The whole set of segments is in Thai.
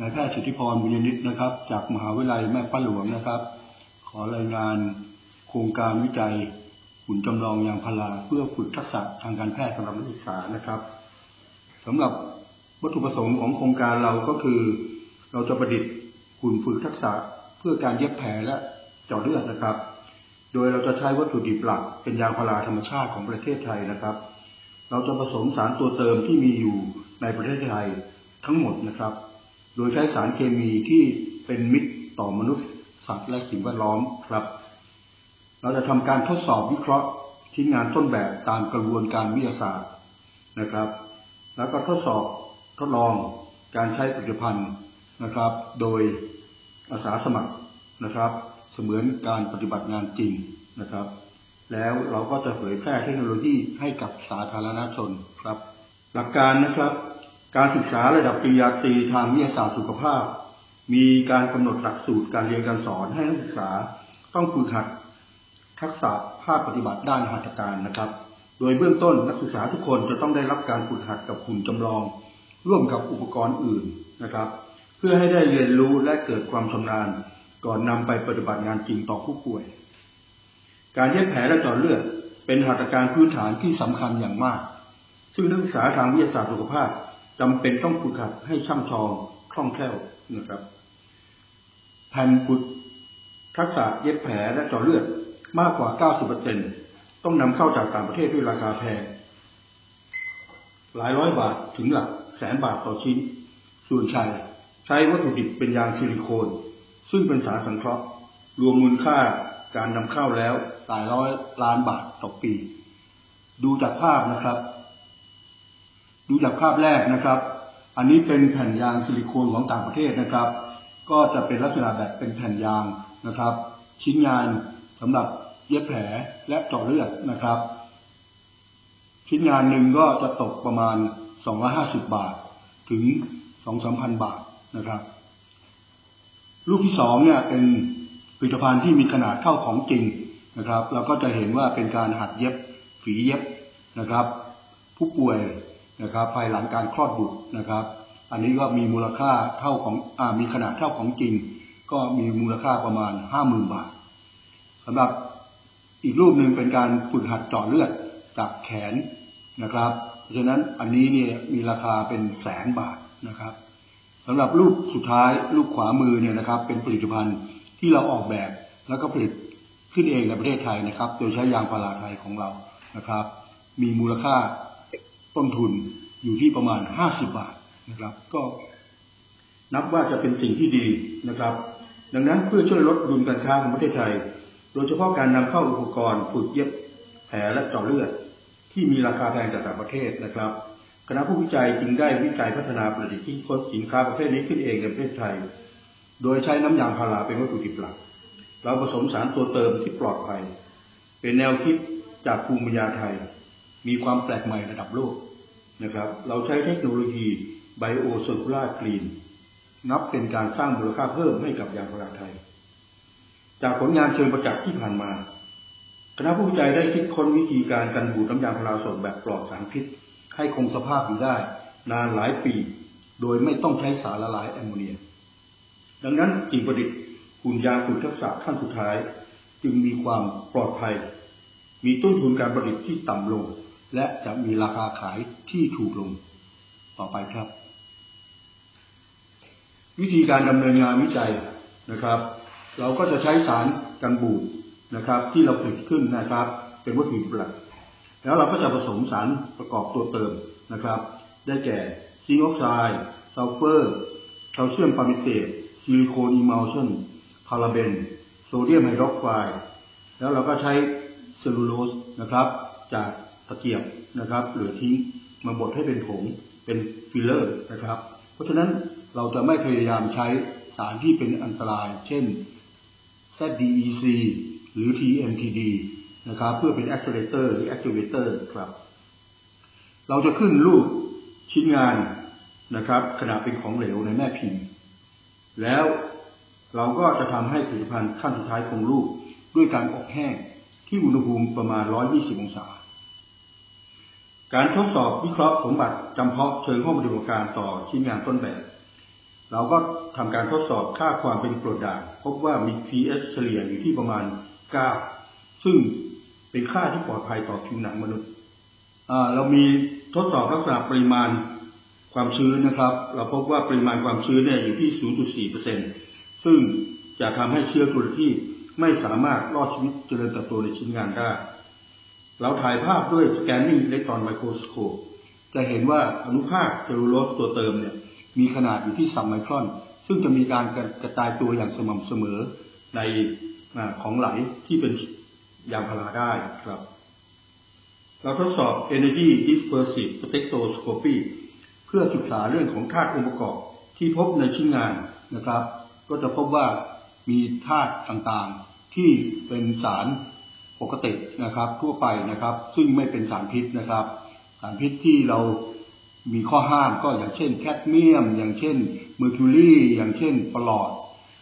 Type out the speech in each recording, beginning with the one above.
นายแพทย์สุทธิพรบุญนิตนะครับ จากมหาวิทยาลัยแม่ฟ้าหลวงนะครับ ขอรายงานโครงการวิจัยหุ่นจำลองยางพาราเพื่อฝึกทักษะทางการแพทย์สำหรับนักศึกษานะครับสำหรับวัตถุประสงค์ของโครงการเราก็คือ เราจะประดิษฐ์หุ่นฝึกทักษะเพื่อการเย็บแผลและเจาะเลือดนะครับ โดยเราจะใช้วัตถุดิบหลักเป็นยางพาราธรรมชาติของประเทศไทยนะครับ เราจะผสมสารตัวเติมที่มีอยู่ในประเทศไทยทั้งหมดนะครับ โดยใช้สารเคมีที่เป็นมิตรต่อมนุษย์ สัตว์และสิ่งแวดล้อมครับ เราจะทำการทดสอบวิเคราะห์ชิ้นงานต้นแบบตามกระบวนการวิทยาศาสตร์นะครับ แล้วก็ทดสอบทดลองการใช้ผลิตภัณฑ์นะครับ โดยอาสาสมัครนะครับ เสมือนการปฏิบัติงานจริงนะครับ แล้วเราก็จะเผยแพร่เทคโนโลยีให้กับสาธารณชนครับ หลักการนะครับ การศึกษาระดับปริญญาตรีทางวิทยาศาสตร์สุขภาพ มีการกำหนดหลักสูตรการเรียนการสอนให้นักศึกษาต้องฝึกหัดทักษะภาคปฏิบัติด้านหัตถการนะครับ โดยเบื้องต้นนักศึกษาทุกคนจะต้องได้รับการฝึกหัดกับหุ่นจำลอง ร่วมกับอุปกรณ์อื่นนะครับ เพื่อให้ได้เรียนรู้และเกิดความชำนาญ ก่อนนำไปปฏิบัติงานจริงต่อผู้ป่วย การเย็บแผลและเจาะเลือดเป็นหัตถการพื้นฐานที่สำคัญอย่างมาก ซึ่งนักศึกษาทางวิทยาศาสตร์สุขภาพ จำเป็นต้องฝึกหัดให้ช่ำชองคล่องแคล่วนะครับแผ่นฝึกทักษะเย็บแผลและเจาะเลือดมากกว่า 90%ต้องนำเข้าจากต่างประเทศด้วยราคาแพง หลายร้อยบาทถึงหลักแสนบาทต่อชิ้น ส่วนชัยใช้วัตถุดิบเป็นยางซิลิโคน ซึ่งเป็นสารสังเคราะห์ รวมมูลค่าการนำเข้าแล้วหลายร้อยล้านบาทต่อปี ดูจากภาพนะครับ ดูจากภาพแรกนะครับ อันนี้เป็นแผ่นยางซิลิโคนของต่างประเทศนะครับ ก็จะเป็นลักษณะแบบเป็นแผ่นยางนะครับ ชิ้นงานสำหรับเย็บแผลและเจาะเลือดนะครับ ชิ้นงานหนึ่งก็จะตกประมาณ 250 บาท ถึง 2-3,000 บาทนะครับ รูปที่สองเนี่ยเป็นผลิตภัณฑ์ที่มีขนาดเท่าของจริงนะครับ เราก็จะเห็นว่าเป็นการหัดเย็บฝีเย็บนะครับ ผู้ป่วย นะครับภายหลังการคลอดบุตรนะครับ อันนี้ก็มีมูลค่าเท่าของอมีขนาดเท่าของจริง ก็มีมูลค่าประมาณห้าหมื่นบาทสำหรับอีกรูปหนึ่งเป็นการฝึกหัดเจาะเลือดจากแขนนะครับ เพราะฉะนั้นอันนี้เนี่ยมีราคาเป็นแสนบาทนะครับสำหรับรูปสุดท้ายรูปขวามือเนี่ยนะครับ เป็นผลิตภัณฑ์ที่เราออกแบบแล้วก็ผลิตขึ้นเองในประเทศไทยนะครับ โดยใช้ยางพาราไทยของเรานะครับ มีมูลค่า ต้นทุนอยู่ที่ประมาณห้าสิบบาทนะครับ ก็นับว่าจะเป็นสิ่งที่ดีนะครับ ดังนั้นเพื่อช่วยลดดุลการค้าของประเทศไทย โดยเฉพาะการนำเข้าอุปกรณ์ฝึกเย็บแผลและเจาะเลือด ที่มีราคาแพงจากต่างประเทศนะครับ คณะผู้วิจัยจึงได้วิจัยพัฒนาผลิตที่ค้นสินค้าประเภทนี้ขึ้นเองในประเทศไทย โดยใช้น้ำยางพาราเป็นวัตถุดิบหลัก เราผสมสารตัวเติมที่ปลอดภัย เป็นแนวคิดจากภูมิปัญญาไทย มีความแปลกใหม่ระดับโลกนะครับ เราใช้เทคโนโลยีไบโอโซคูล่ากรีนนับเป็นการสร้างมูลค่าเพิ่มให้กับยางพาราไทย จากผลงานเชิงประจักษ์ที่ผ่านมา คณะผู้วิจัยได้คิดค้นวิธีการกันบูดน้ำยางพาราสดแบบปลอดสารพิษ ให้คงสภาพอยู่ได้ นานหลายปี โดยไม่ต้องใช้สารละลายแอมโมเนีย ดังนั้นสิ่งประดิษฐ์หุ่นยางฝึกทักษะขั้นสุดท้าย จึงมีความปลอดภัย มีต้นทุนการผลิตที่ต่ำลง และจะมีราคาขายที่ถูกลงต่อไปครับ วิธีการดำเนินงานวิจัยนะครับ เราก็จะใช้สารกันบูดนะครับ ที่เราผลิตขึ้นนะครับ เป็นวัตถุดิบหลักแล้วเราก็จะผสมสารประกอบตัวเติมนะครับ ได้แก่ซิงค์ออกไซด์ซัลเฟอร์แคลเซียมปาร์มิเตตซิลิโคนอิมัลชันพาราเบน โซเดียมไฮดรอกไฟด์แล้วเราก็ใช้เซลลูโลสนะครับ จาก ตะเกียบนะครับหลือทิ้งมาบดให้เป็นผงเป็นฟิลเลอร์นะครับ เพราะฉะนั้นเราจะไม่พยายามใช้สารที่เป็นอันตราย เช่น ZDEC หรือ TMTD นะครับ เพื่อเป็น accelerator หรือ activator ครับ เราจะขึ้นรูปชิ้นงานนะครับ ขณะเป็นของเหลวในแม่พิมพ์ แล้วเราก็จะทำให้ผลิตภัณฑ์ขั้นสุดท้ายคงรูปด้วยการอบแห้งที่อุณหภูมิประมาณ 120 องศา การทดสอบวิเคราะห์สมบัติจำเพาะเชิงห้องปฏิบัติการต่อชิ้นงานต้นแบบ เราก็ทำการทดสอบค่าความเป็นกรดด่างพบว่ามี pH เฉลี่ยอยู่ที่ประมาณ 9 ซึ่งเป็นค่าที่ปลอดภัยต่อผิวหนังมนุษย์เรามีทดสอบลักษณะปริมาณความชื้นนะครับ เราพบว่าปริมาณความชื้นเนี่ยอยู่ที่ 0.4%ซึ่งจะทำให้เชื้อกุลที่ไม่สามารถรอดชีวิตเจริญเติบโตในชิ้นงานได้ เราถ่ายภาพด้วยสแกนนิ่งอิเล็กตรอนไมโครสโคปจะเห็นว่าอนุภาคเซลลูโลสตัวเติมเนี่ยมีขนาดอยู่ที่3ไมครอน ซึ่งจะมีการกระจายตัวอย่างสม่ำเสมอในอของไหลที่เป็นยางพาราได้ครับ เราทดสอบ Energy Dispersive Spectroscopy เพื่อศึกษาเรื่องของธาตุองค์ประกอบที่พบในชิ้นงานนะครับ ก็จะพบว่ามีธาตุต่างๆที่เป็นสาร ปกตินะครับ ทั่วไปนะครับ ซึ่งไม่เป็นสารพิษนะครับ สารพิษที่เรามีข้อห้ามก็อย่างเช่น แคดเมียม อย่างเช่นเมอร์คิวรีอย่างเช่นปลอด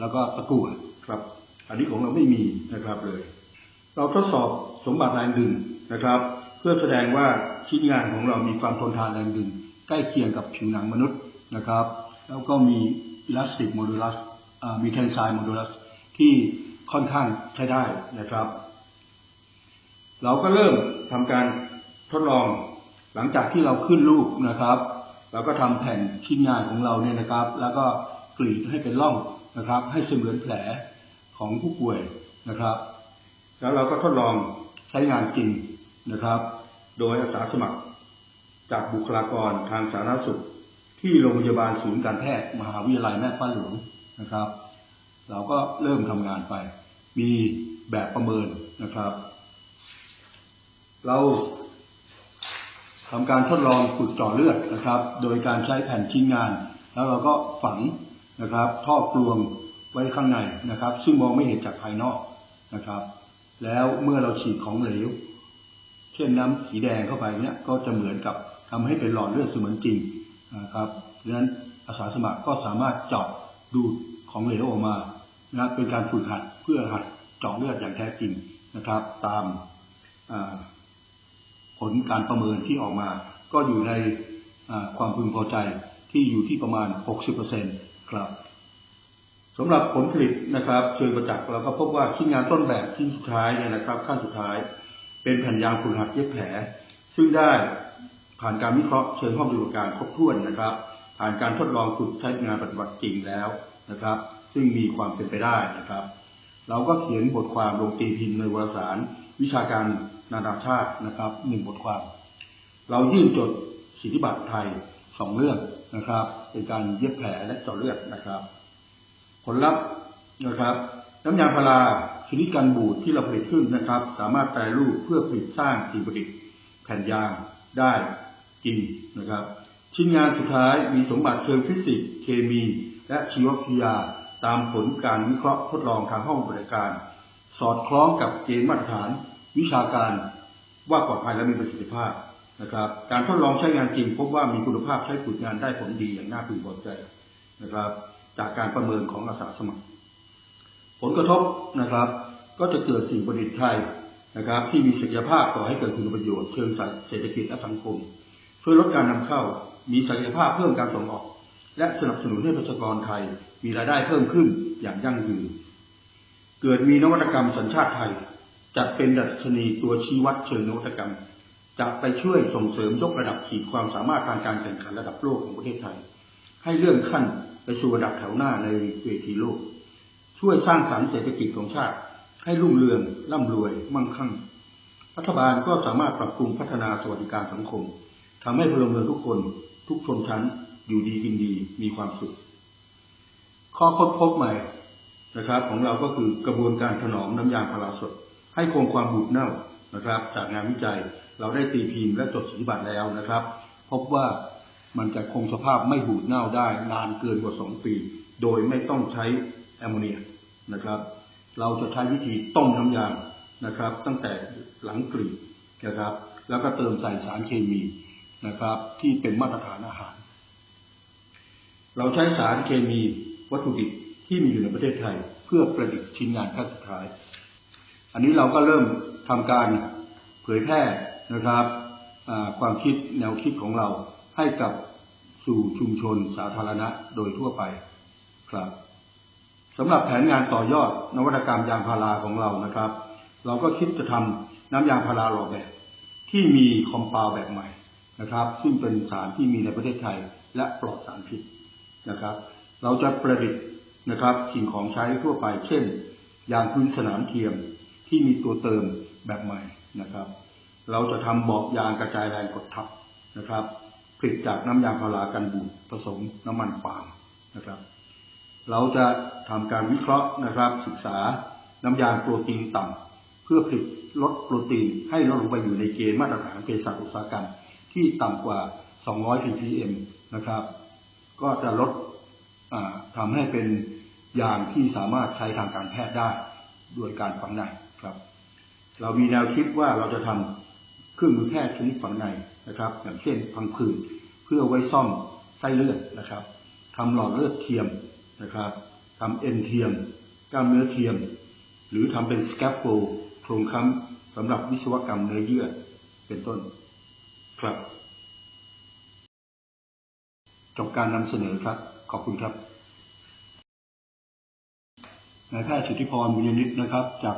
แล้วก็ตะกั่วครับ อันนี้ของเราไม่มีนะครับเลย เราทดสอบสมบัติแรงดึงนะครับ เพื่อแสดงว่าชิ้นงานของเรามีความทนทานแรงดึง ใกล้เคียงกับผิวหนังมนุษย์นะครับ แล้วก็มีอิลาสติกโมดูลัสมีเทนไซม์โมดูลัสที่ค่อนข้างใช้ได้นะครับ เราก็เริ่มทำการทดลองหลังจากที่เราขึ้นรูปนะครับเราก็ทำแผ่นชิ้นงานของเราเนี่ยนะครับ แล้วก็กรีดให้เป็นร่องนะครับ ให้เสมือนแผลของผู้ป่วยนะครับ แล้วเราก็ทดลองใช้งานจริงนะครับ โดยอาสาสมัคร จากบุคลากรทางสาธารณสุข ที่โรงพยาบาลศูนย์การแพทย์มหาวิทยาลัยแม่ฟ้าหลวงนะครับ เราก็เริ่มทำงานไป มีแบบประเมินนะครับ เราทำการทดลองฝึกเจาะเลือดนะครับ โดยการใช้แผ่นชิ้นงาน แล้วเราก็ฝังนะครับ ท่อกลวงไว้ข้างในนะครับ ซึ่งมองไม่เห็นจากภายนอกนะครับ แล้วเมื่อเราฉีดของเหลวเช่นน้ำสีแดงเข้าไปเนี่ยก็จะเหมือนกับทำให้เป็นหลอดเลือดเสมือนจริงนะครับดังนั้นอาสาสมัครก็สามารถเจาะดูดของเหลวออกมานะเป็นการฝึกหัดเพื่อหัดเจาะเลือดอย่างแท้จริงนะครับ ตาม ผลการประเมินที่ออกมา ก็อยู่ในความพึงพอใจที่อยู่ที่ประมาณ 60%ครับสำหรับผลผลิตนะครับเชิงประจักษ์เราก็พบว่าชิ้นงานต้นแบบชิ้นสุดท้ายเนี่ยนะครับขั้นสุดท้าย เป็นแผ่นยางฝึกหัดเย็บแผล ซึ่งได้ผ่านการวิเคราะห์เชิงห้องปฏิบัติการครบถ้วนนะครับ ผ่านการทดลองฝึกใช้งานปฏิบัติจริงแล้วนะครับ ซึ่งมีความเป็นไปได้นะครับ เราก็เขียนบทความลงตีพิมพ์ในวารสาร วิชาการ นานาชาตินะครับหนึ่งบทความ เรายื่นจดสิทธิบัตรไทยสองเรื่องนะครับ เป็นการเย็บแผลและเจาะเลือดนะครับ ผลลัพธ์นะครับน้ำยาพาราชนิดกันบูดที่เราผลิตขึ้นนะครับ สามารถแปรรูปเพื่อผลิตสร้างสิ่งประดิษฐ์แผ่นยางได้จริงนะครับ ชิ้นงานสุดท้ายมีสมบัติเชิงฟิสิกส์เคมี และชีววิทยาตามผลการวิเคราะห์ทดลองทางห้องบริการ สอดคล้องกับเกณฑ์มาตรฐาน วิชาการว่าปลอดภัยและมีประสิทธิภาพนะครับ การทดลองใช้งานจริงพบว่ามีคุณภาพใช้ผลงานได้ผลดีอย่างน่าพึงพอใจนะครับ จากการประเมินของอาสาสมัคร ผลกระทบนะครับ ก็จะเกิดสิ่งประดิษฐ์ไทยนะครับ ที่มีศักยภาพต่อให้เกิดคุณประโยชน์เชิงเศรษฐกิจและสังคมช่วยลดการนำเข้า มีศักยภาพเพิ่มการส่งออก และสนับสนุนให้ประชากรไทย มีรายได้เพิ่มขึ้นอย่างยั่งยืนเกิดมีนวัตกรรมสัญชาติไทย จัดเป็นดัชนีตัวชี้วัดเชิงนวัตกรรม จะไปช่วยส่งเสริมยกระดับขีดความสามารถทางการแข่งขันระดับโลกของประเทศไทย ให้เลื่อนขั้นไปสู่ระดับแถวหน้าในเวทีโลก ช่วยสร้างสรรค์เศรษฐกิจของชาติ ให้รุ่งเรืองร่ำรวย มั่งคั่ง รัฐบาลก็สามารถปรับปรุงพัฒนาสวัสดิการสังคมทำให้พลเมืองทุกคนทุกชนชั้นอยู่ดีกินดีมีความสุข ข้อค้นพบใหม่นะครับของเราก็คือกระบวนการถนอมน้ำยางพาราสด ให้คงความบูดเน่านะครับ จากงานวิจัยเราได้ตีพิมพ์และจดสิทธิบัตรแล้วนะครับ พบว่ามันจะคงสภาพไม่บูดเน่าได้นานเกินกว่าสองปี โดยไม่ต้องใช้แอมโมเนียนะครับ เราจะใช้วิธีต้มน้ำยางนะครับ ตั้งแต่หลังกรีดนะครับ แล้วก็เติมใส่สารเคมีนะครับ ที่เป็นมาตรฐานอาหาร เราใช้สารเคมีวัตถุดิบที่มีอยู่ในประเทศไทย เพื่อประดิษฐ์ชิ้นงานขั้นสุดท้าย อันนี้เราก็เริ่มทำการเผยแพร่นะครับความคิดแนวคิดของเราให้กับสู่ชุมชนสาธารณะโดยทั่วไปครับสำหรับแผนงานต่อยอดนวัตกรรมยางพาราของเรานะครับ เราก็คิดจะทำน้ำยางพาราหล่อแบบ ที่มีคอมเพลแบบใหม่นะครับ ซึ่งเป็นสารที่มีในประเทศไทยและปลอดสารพิษนะครับ เราจะประดิษฐ์นะครับสิ่งของใช้ทั่วไป เช่น ยางพื้นสนามเทียม ที่มีตัวเติมแบบใหม่นะครับ เราจะทำเบาะยางกระจายแรงกดทับนะครับผลิตจากน้ำยางพารากันบูดผสมน้ำมันปาล์มนะครับ เราจะทำการวิเคราะห์นะครับ ศึกษาน้ำยางโปรตีนต่ำเพื่อผลิตลดโปรตีนให้ลดลงไปอยู่ในเกณฑ์มาตรฐานเภสัชอุตสาหกรรมที่ต่ำกว่า 200 ppm นะครับ ก็จะลดอ่าทำให้เป็นยางที่สามารถใช้ทางการแพทย์ได้ ด้วยการฝังในครับ เรามีแนวคิดว่าเราจะทำเครื่องมือแพทย์ชนิดฝังในนะครับ อย่างเช่นพังผืดเพื่อไว้ซ่อมไส้เลือดนะครับทำหลอดเลือดเทียมนะครับทำเอ็นเทียม กล้ามเนื้อเทียม หรือทำเป็นสแคปโฟโครงค้ำสำหรับวิศวกรรมเนื้อเยื่อเป็นต้น ครับจบการนำเสนอครับ ขอบคุณครับนายแพทย์สุทธิพรบุญยนิตนะครับจาก